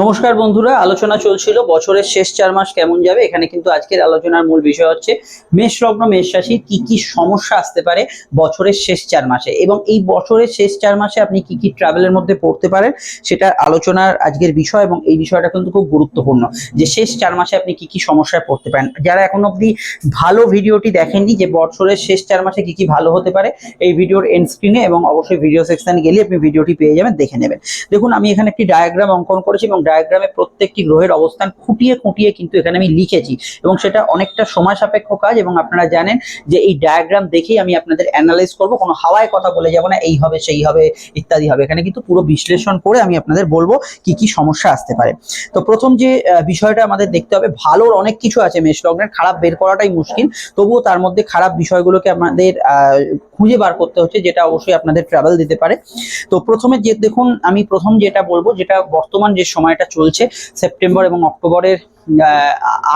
নমস্কার বন্ধুরা, আলোচনা চলছিল বছরের শেষ চার মাস কেমন যাবে, এখানে কিন্তু আজকের আলোচনার মূল বিষয় হচ্ছে মেষ লগ্ন, মেষ রাশি কি কি সমস্যা আসতে পারে বছরের শেষ চার মাসে এবং এই বছরের শেষ চার মাসে আপনি কি কি ট্রাভেলের মধ্যে পড়তে পারেন সেটা আলোচনার আজকের বিষয় এবং এই বিষয়টা কিন্তু খুব গুরুত্বপূর্ণ যে শেষ চার মাসে আপনি কি কি সমস্যায় পড়তে পারেন। যারা এখন অবধি ভালো ভিডিওটি দেখেননি যে বছরের শেষ চার মাসে কি কি ভালো হতে পারে, এই ভিডিওর এন্ড স্ক্রিনে এবং অবশ্যই ভিডিও সেকশনে গেলে আপনি ভিডিওটি পেয়ে যাবেন, দেখে নেবেন। দেখুন, আমি এখানে একটি ডায়াগ্রাম অঙ্কন করেছি এবং ডায়াগ্রামে প্রত্যেকটি গ্রহের অবস্থান খুঁটিয়ে খুঁটিয়ে কিন্তু এখানে আমি লিখেছি এবং সেটা অনেকটা সময় সাপেক্ষ কাজ এবং আপনারা জানেন যে এই ডায়াগ্রাম দেখেই আমি আপনাদের অ্যানালাইজ করব। কোনো হাওয়ায় কথা বলে যাব না, এই হবে, সেই হবে, ইত্যাদি হবে। এখানে কিন্তু পুরো বিশ্লেষণ করে আমি আপনাদের বলব কি কি সমস্যা আসতে পারে। তো প্রথম যে বিষয়টা আমাদের দেখতে হবে, ভালোর অনেক কিছু আছে মেষ লগ্নের, খারাপ বের করাটাই মুশকিল। তবুও তার মধ্যে খারাপ বিষয়গুলোকে আমাদের খুঁজে বার করতে হচ্ছে, যেটা অবশ্যই আপনাদের ট্রাভেল দিতে পারে। তো প্রথমে যে, দেখুন, আমি প্রথম যেটা বলব, যেটা বর্তমান যে সময়টা চলছে, সেপ্টেম্বর এবং অক্টোবরের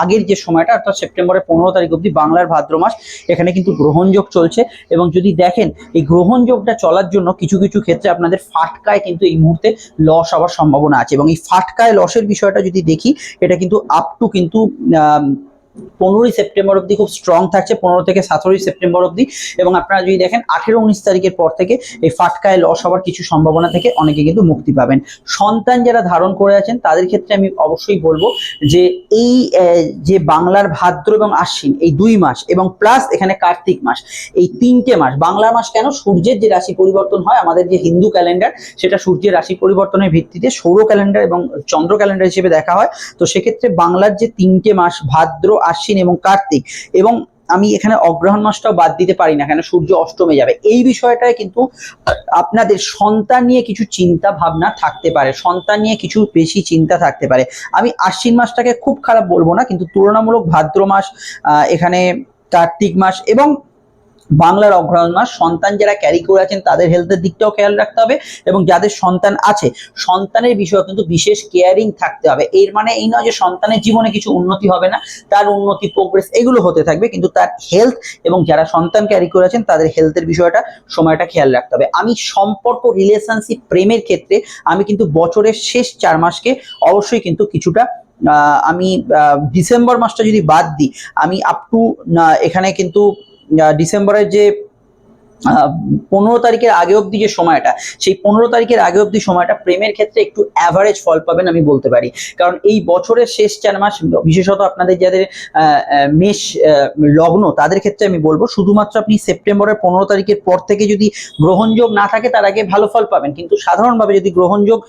আগের যে সময়টা, অর্থাৎ সেপ্টেম্বরের পনেরো তারিখ অবধি বাংলার ভাদ্র মাস, এখানে কিন্তু গ্রহণযোগ চলছে। এবং যদি দেখেন, এই গ্রহণযোগটা চলার জন্য কিছু কিছু ক্ষেত্রে আপনাদের ফাটকায় কিন্তু এই মুহূর্তে লস হওয়ার সম্ভাবনা আছে। এবং এই ফাটকায় লসের বিষয়টা যদি দেখি, এটা কিন্তু আপ টু কিন্তু পনেরোই সেপ্টেম্বর অবধি খুব স্ট্রং থাকছে, পনেরো থেকে সতেরোই সেপ্টেম্বর অবধি। এবং আপনারা যদি দেখেন, আঠেরো উনিশ তারিখের পর থেকে এই ফাটকায় লস হওয়ার কিছু সম্ভাবনা থেকে অনেকে কিন্তু মুক্তি পাবেন। সন্তান যারা ধারণ করে আছেন, তাদের ক্ষেত্রে আমি অবশ্যই বলব যে এই যে বাংলার ভাদ্র এবং আশ্বিন, এই দুই মাস এবং প্লাস এখানে কার্তিক মাস, এই তিনটে মাস বাংলা মাস কেন? সূর্যের যে রাশি পরিবর্তন হয়, আমাদের যে হিন্দু ক্যালেন্ডার সেটা সূর্যের রাশি পরিবর্তনের ভিত্তিতে সৌর ক্যালেন্ডার এবং চন্দ্র ক্যালেন্ডার হিসেবে দেখা হয়। তো সেক্ষেত্রে বাংলার যে তিনটে মাস ভাদ্র আশ্বিন এবং কার্তিক। এবং আমি এখানে অগ্রহণ মাসটাও বাদ দিতে পারি না, কেন সূর্য অষ্টমে যাবে। এই বিষয়টায় কিন্তু আপনাদের সন্তান নিয়ে কিছু চিন্তা ভাবনা থাকতে পারে, সন্তান নিয়ে কিছু বেশি চিন্তা থাকতে পারে। আমি আশ্বিন মাসটাকে খুব খারাপ বলব না, কিন্তু তুলনামূলক ভাদ্র মাস এখানে কার্তিক মাস এবং বাংলার অগ্রহণ মাস সন্তান যারা ক্যারি করে আছেন, তাদের হেলথের দিকটাও খেয়াল রাখতে হবে এবং যাদের সন্তান আছে, সন্তানের বিষয়ে কিন্তু বিশেষ কেয়ারিং থাকতে হবে। এর মানে এই নয় যে সন্তানের জীবনে কিছু উন্নতি হবে না, তার উন্নতি প্রোগ্রেস এগুলো হতে থাকবে, কিন্তু তার হেলথ এবং যারা সন্তান ক্যারি করে আছেন, তাদের হেলথের বিষয়টা, সময়টা খেয়াল রাখতে হবে। আমি সম্পর্ক রিলেশনশিপ প্রেমের ক্ষেত্রে আমি কিন্তু বছরের শেষ চার মাসকে অবশ্যই কিন্তু কিছুটা আমি ডিসেম্বর মাসটা যদি বাদ দিই, আমি আপ টু এখানে কিন্তু ডিসেম্বরের যে পনেরো তারিখের আগে অবধি যে সময়টা, সেই পনেরো তারিখের আগে অবধি সময়টা প্রেমের ক্ষেত্রে একটু অ্যাভারেজ ফল পাবেন আমি বলতে পারি। কারণ এই বছরের শেষ চার মাস, বিশেষত আপনাদের যাদের মেষ লগ্ন, তাদের ক্ষেত্রে আমি বলব শুধুমাত্র আপনি সেপ্টেম্বরের পনেরো তারিখের পর থেকে যদি গ্রহণযোগ না থাকে, তার আগে ভালো ফল পাবেন। কিন্তু সাধারণভাবে যদি গ্রহণযোগ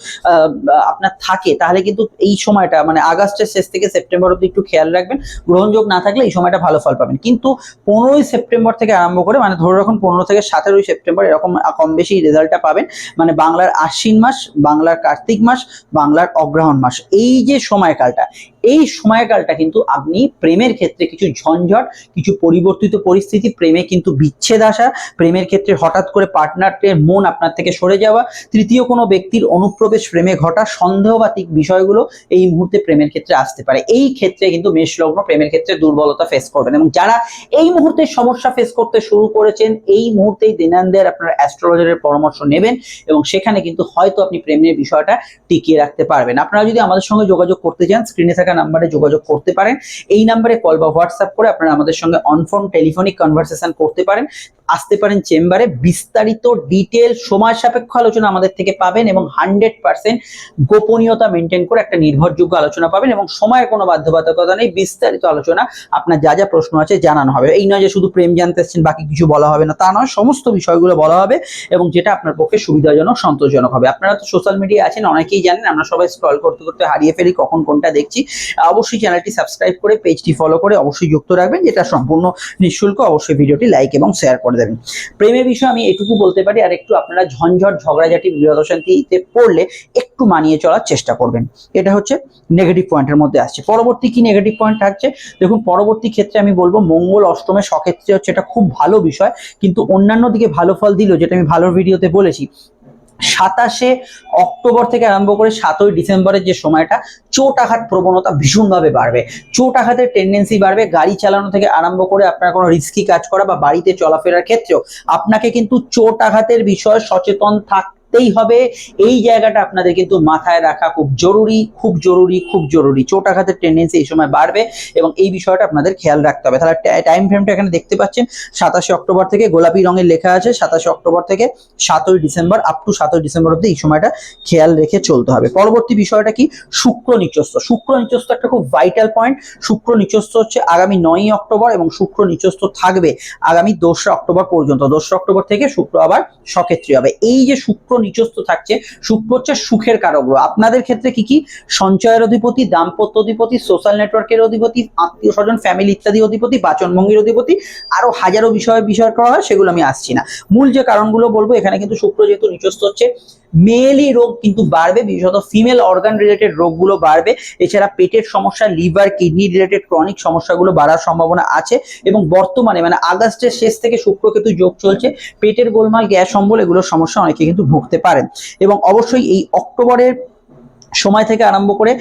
আপনার থাকে, তাহলে কিন্তু এই সময়টা মানে আগস্টের শেষ থেকে সেপ্টেম্বর অব্দি একটু খেয়াল রাখবেন। গ্রহণযোগ না থাকলে এই সময়টা ভালো ফল পাবেন। কিন্তু পনেরোই সেপ্টেম্বর থেকে আরম্ভ করে মানে ধরে রাখুন পনেরো থেকে সতেরোই সেপ্টেম্বর এরকম কম বেশি রেজাল্টটা পাবেন। মানে বাংলার আশ্বিন মাস, বাংলার কার্তিক মাস, বাংলার অগ্রহণ মাস। এই যে সময়কালটা এই সময়কালটা কিন্তু আপনি প্রেমের ক্ষেত্রে কিছু ঝঞ্ঝট, কিছু পরিবর্তিত পরিস্থিতি, প্রেমে কিন্তু বিচ্ছেদ আসা, প্রেমের ক্ষেত্রে হঠাৎ করে পার্টনারের মন আপনার থেকে সরে যাওয়া, তৃতীয় কোনো ব্যক্তির অনুপ্রবেশ প্রেমে ঘটা, সন্দেহবাতিক বিষয়গুলো এই মুহূর্তে প্রেমের ক্ষেত্রে আসতে পারে। এই ক্ষেত্রে কিন্তু মেষ লগ্ন প্রেমের ক্ষেত্রে দুর্বলতা ফেস করবেন এবং যারা এই মুহূর্তে সমস্যা ফেস করতে শুরু করেছেন, এই মুহূর্তেই দিনান্দের আপনার অ্যাস্ট্রোলজারের পরামর্শ নেবেন এবং সেখানে কিন্তু হয়তো আপনি প্রেমের বিষয়টা টিকিয়ে রাখতে পারবেন। আপনারা যদি আমাদের সঙ্গে যোগাযোগ করতে চান স্ক্রিনে থাকা নাম্বারে যোগাযোগ করতে পারেন। এই নাম্বারে কল বা হোয়াটসঅ্যাপ করে আপনারা আমাদের সঙ্গে অনফোন টেলিফোনিক কনভারসেশন করতে পারেন। আসতে পারেন চেম্বারে। বিস্তারিত ডিটেল সময় সাপেক্ষ আলোচনা আমাদের থেকে পাবেন এবং হান্ড্রেড পার্সেন্ট গোপনীয়তা মেনটেন করে একটা নির্ভরযোগ্য আলোচনা পাবেন এবং সময়ের কোনো বাধ্যবাধকতা নেই। বিস্তারিত আলোচনা, আপনার যা যা প্রশ্ন আছে জানানো হবে। এই নয় যে শুধু প্রেম জানতে এসেছেন, বাকি কিছু বলা হবে না, তা নয়, সমস্ত বিষয়গুলো বলা হবে এবং যেটা আপনার পক্ষে সুবিধাজনক, সন্তোষজনক হবে। আপনারা তো সোশ্যাল মিডিয়া আছেন, অনেকেই জানেন, আমরা সবাই স্ক্রল করতে করতে হারিয়ে ফেলি, কখন কোনটা দেখছি। অবশ্যই চ্যানেলটি সাবস্ক্রাইব করে, পেজটি ফলো করে অবশ্যই যুক্ত রাখবেন, যেটা সম্পূর্ণ নিঃশুল্ক। অবশ্যই ভিডিওটি লাইক এবং শেয়ার করে দেবেন। প্রেমের বিষয়ে আমি এটুকু বলতে পারি, আর একটু আপনারা ঝঞ্ঝট, ঝগড়াঝাটি বিবাদ অশান্তিতে পড়লে একটু মানিয়ে চলার চেষ্টা করবেন। এটা হচ্ছে নেগেটিভ পয়েন্টের মধ্যে আসছে। পরবর্তী কি নেগেটিভ পয়েন্ট থাকছে? দেখুন, পরবর্তী ক্ষেত্রে আমি বলব, মঙ্গল অষ্টমে সক্ষেত্রে হচ্ছে এটা খুব ভালো বিষয়, কিন্তু অন্যান্য দিকে ভালো ফল দিল, যেটা আমি ভালো ভিডিওতে বলেছি সাতাশে অক্টোবর থেকে আরম্ভ করে সাতই ডিসেম্বরের যে সময়টা চোট আঘাত প্রবণতা ভীষণভাবে বাড়বে। চোট আঘাতের টেন্ডেন্সি বাড়বে, গাড়ি চালানো থেকে আরম্ভ করে আপনার কোনো রিস্কি কাজ করা বা বাড়িতে চলাফেরার ক্ষেত্রেও আপনাকে কিন্তু চোট আঘাতের বিষয়ে সচেতন থাকতে করতেই হবে। এই জায়গাটা আপনাদের কিন্তু মাথায় রাখা খুব জরুরি খুব জরুরি খুব জরুরি। চোট আঘাতের টেন্ডেন্সি এই সময় বাড়বে এবং এই বিষয়টা আপনাদের খেয়াল রাখতে হবে। তাহলে টাইম ফ্রেমটা এখানে দেখতে পাচ্ছেন, সাতাশে অক্টোবর থেকে গোলাপি রঙের লেখা আছে। সাতাশে অক্টোবর থেকে সাতই ডিসেম্বর আপ টু সাতই ডিসেম্বর অব্দি এই সময়টা খেয়াল রেখে চলতে হবে। পরবর্তী বিষয়টা কি? শুক্র নিচস্থ। শুক্র নিচস্থ একটা খুব ভাইটাল পয়েন্ট শুক্র নিচস্থ হচ্ছে আগামী নয়ই অক্টোবর এবং শুক্র নিচস্থ থাকবে আগামী দোসরা অক্টোবর পর্যন্ত। দোসরা অক্টোবর থেকে শুক্র আবার সক্ষেত্রী হবে। এই যে শুক্র নিচস্থ থাকছে শুক্র হচ্ছে সুখের কারক গ্রহ। আপনাদের ক্ষেত্রে কি কি? সঞ্চয়ের অধিপতি, দাম্পত্য অধিপতি সোশ্যাল নেটওয়ার্কের অধিপতি, আত্মীয় স্বজন ফ্যামিলি ইত্যাদি অধিপতি, বাচনভঙ্গির অধিপতি, আরও হাজারো বিষয়ে বিষয় করা হয়, সেগুলো আমি আসছি না। মূল যে কারণগুলো বলব, এখানে কিন্তু শুক্র যেহেতু নিচস্থ হচ্ছে মেলই রোগ কিন্তু বাড়বে, বিশেষত ফিমেল অর্গান রিলেটেড রোগগুলো বাড়বে। এছাড়া পেটের সমস্যা লিভার কিডনি রিলেটেড ক্রনিক সমস্যাগুলো বাড়ার সম্ভাবনা আছে এবং বর্তমানে মানে আগস্টের শেষ থেকে শুক্র যোগ চলছে, পেটের গোলমাল, গ্যাস, অম্বল, এগুলোর সমস্যা অনেকে কিন্তু ভুগতে পারেন। এবং অবশ্যই এই অক্টোবরের সময় থেকে আরম্ভ করে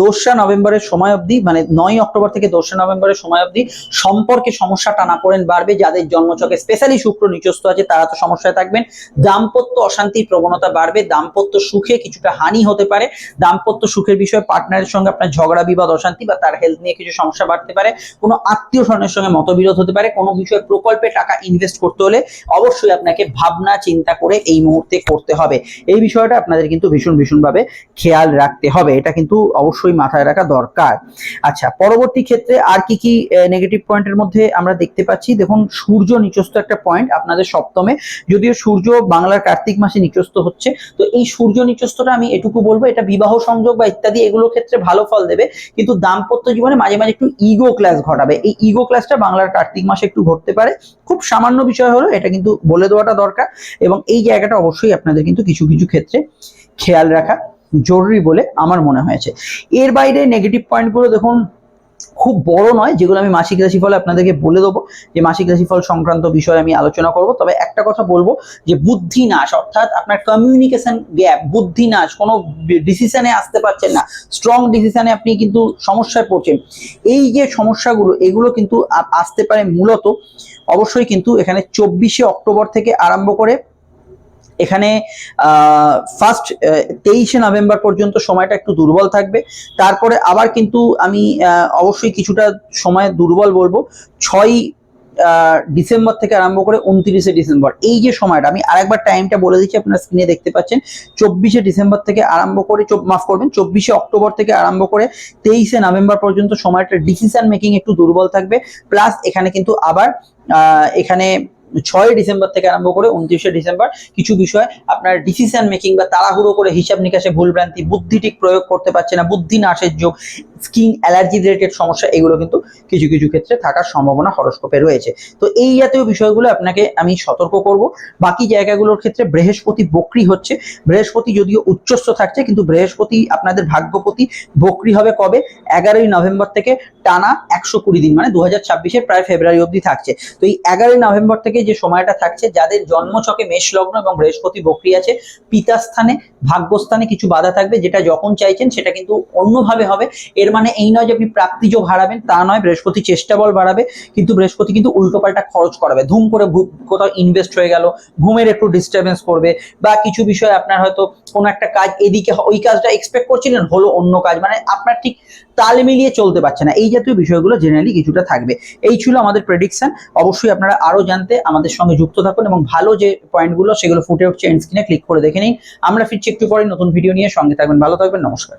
দোসরা নভেম্বরের সময় অবধি মানে নয় অক্টোবর থেকে দোসরা নভেম্বরের সময় অবধি সম্পর্কে সমস্যা টানাপোড়েন বাড়বে। যাদের জন্মছকে স্পেশালি শুক্র নিচস্থ আছে, তারা তো সমস্যায় থাকবেন। দাম্পত্য অশান্তির প্রবণতা বাড়বে। দাম্পত্য সুখে কিছুটা হানি হতে পারে। দাম্পত্য সুখের বিষয়ে পার্টনারের সঙ্গে আপনার ঝগড়া, বিবাদ, অশান্তি বা তার হেলথ নিয়ে কিছু সমস্যা বাড়তে পারে। কোনো আত্মীয় স্বজনের সঙ্গে মতবিরোধ হতে পারে। কোনো বিষয়ে প্রকল্পে টাকা ইনভেস্ট করতে হলে অবশ্যই আপনাকে ভাবনা, চিন্তা করে এই মুহূর্তে করতে হবে। এই বিষয়টা আপনাদের কিন্তু ভীষণ ভীষণভাবে খেয়াল রাখতে হবে। এটা কিন্তু অবশ্যই মাথায় রাখা দরকার। আচ্ছা পরবর্তী ক্ষেত্রে আর কি কি নেগেটিভ পয়েন্টের মধ্যে আমরা দেখতে পাচ্ছি? দেখুন, সূর্য নিচস্থ একটা পয়েন্ট আপনাদের সপ্তমে। যদিও সূর্য বাংলার কার্তিক মাসে নিচস্থ হচ্ছে, তো এই সূর্য নিচস্থটা আমি এটুকু বলব, এটা বিবাহ সংযোগ বা ইত্যাদি এগুলোর ক্ষেত্রে ভালো ফল দেবে। কিন্তু দাম্পত্য জীবনে মাঝে মাঝে একটু ইগো ক্লাস ঘটাবে। এই ইগো ক্লাসটা বাংলার কার্তিক মাসে একটু ঘটতে পারে। খুব সামান্য বিষয় হলো এটা কিন্তু বলে দেওয়াটা দরকার। এবং এই জায়গাটা অবশ্যই আপনাদের কিন্তু কিছু কিছু ক্ষেত্রে খেয়াল রাখা। জরুরি বলে আমার মনে হয়েছে। এর বাইরে নেগেটিভ পয়েন্টগুলো দেখুন, খুব বড় নয়, যেগুলো আমি মাসিক রাশিফলে আপনাদেরকে বলে দেবো, যে মাসিক রাশিফল সংক্রান্ত বিষয়ে আমি আলোচনা করব। তবে একটা কথা বলব, যে বুদ্ধি নাশ অর্থাৎ আপনার কমিউনিকেশন গ্যাপ বুদ্ধি নাশ কোনো ডিসিশনে আসতে পারছেন না স্ট্রং ডিসিশনে আপনি কিন্তু সমস্যায় পড়ছেন। এই যে সমস্যাগুলো, এগুলো কিন্তু আসতে পারে মূলত অবশ্যই কিন্তু এখানে চব্বিশে অক্টোবর থেকে আরম্ভ করে এখানে ফার্স্ট তেইশে নভেম্বর পর্যন্ত সময়টা একটু দুর্বল থাকবে। তারপরে আবার কিন্তু আমি অবশ্যই কিছুটা সময় দুর্বল বলব। ছয় ডিসেম্বর থেকে আরম্ভ করে উনত্রিশে ডিসেম্বর। এই যে সময়টা, আমি আরেকবার টাইমটা বলে দিচ্ছি, আপনারা স্ক্রিনে দেখতে পাচ্ছেন। চব্বিশে ডিসেম্বর থেকে আরম্ভ করে মাফ করবেন, চব্বিশে অক্টোবর থেকে আরম্ভ করে তেইশে নভেম্বর পর্যন্ত সময়টা ডিসিশন মেকিং একটু দুর্বল থাকবে। প্লাস এখানে কিন্তু আবার এখানে ছয় ডিসেম্বর থেকে আরম্ভ করে উনত্রিশে ডিসেম্বর কিছু বিষয় আপনার ডিসিশন মেকিং বা তাড়াহুড়ো করে হিসাব নিকাশে ভুলভ্রান্তি বুদ্ধি ঠিক প্রয়োগ করতে পারছে না, বুদ্ধি নাশের যোগ স্কিন অ্যালার্জি রিলেটেড সমস্যা, এগুলো কিন্তু কিছু কিছু ক্ষেত্রে থাকার সম্ভাবনা হরস্কোপে রয়েছে। তো এই জাতীয় বিষয়গুলো আপনাকে আমি সতর্ক করব। বাকি জায়গাগুলোর ক্ষেত্রে বৃহস্পতি বক্রি হচ্ছে। বৃহস্পতি যদিও উচ্চস্থ থাকছে, কিন্তু বৃহস্পতি আপনাদের ভাগ্যপতি বক্রি হবে কবে? এগারোই নভেম্বর থেকে টানা একশো কুড়ি দিন মানে দু হাজার প্রায় ফেব্রুয়ারি অবধি থাকছে। তো এই এগারোই নভেম্বর থেকে যে সময়টা থাকছে, যাদের জন্মছকে মেষ লগ্ন এবং বৃহস্পতি বক্রি আছে, পিতাস্থানে, ভাগ্যস্থানে কিছু বাধা থাকবে, যেটা যখন চাইছেন সেটা কিন্তু অন্যভাবে হবে। এর মানে এই নয় যে আপনি প্রাপ্তিযোগ হারাবেন, তা নয়, বৃহস্পতি চেষ্টা বল বাড়াবে, কিন্তু বৃহস্পতি কিন্তু উল্টোপাল্টা খরচ করাবে। ধুম করে কোথাও ইনভেস্ট হয়ে গেল, ঘুমের একটু ডিস্টারবেন্স করবে, বা কিছু বিষয় আপনার হয়তো কোনো একটা কাজ এদিকে, ওই কাজটা এক্সপেক্ট করছিলেন, হলো অন্য কাজ। মানে আপনার ঠিক তাল মিলিয়ে চলতে পারছে না। এই জাতীয় বিষয়গুলো জেনারেলি কিছুটা থাকবে। এই ছিল আমাদের প্রেডিকশন অবশ্যই আপনারা আরও জানতে আমাদের সঙ্গে যুক্ত থাকুন এবং ভালো যে পয়েন্টগুলো সেগুলো ফুটে উঠছে এন্ড স্ক্রিনে ক্লিক করে দেখে নিন। আমরা ফিরছি একটু পরে নতুন ভিডিও নিয়ে সঙ্গে থাকবেন। ভালো থাকবেন, নমস্কার।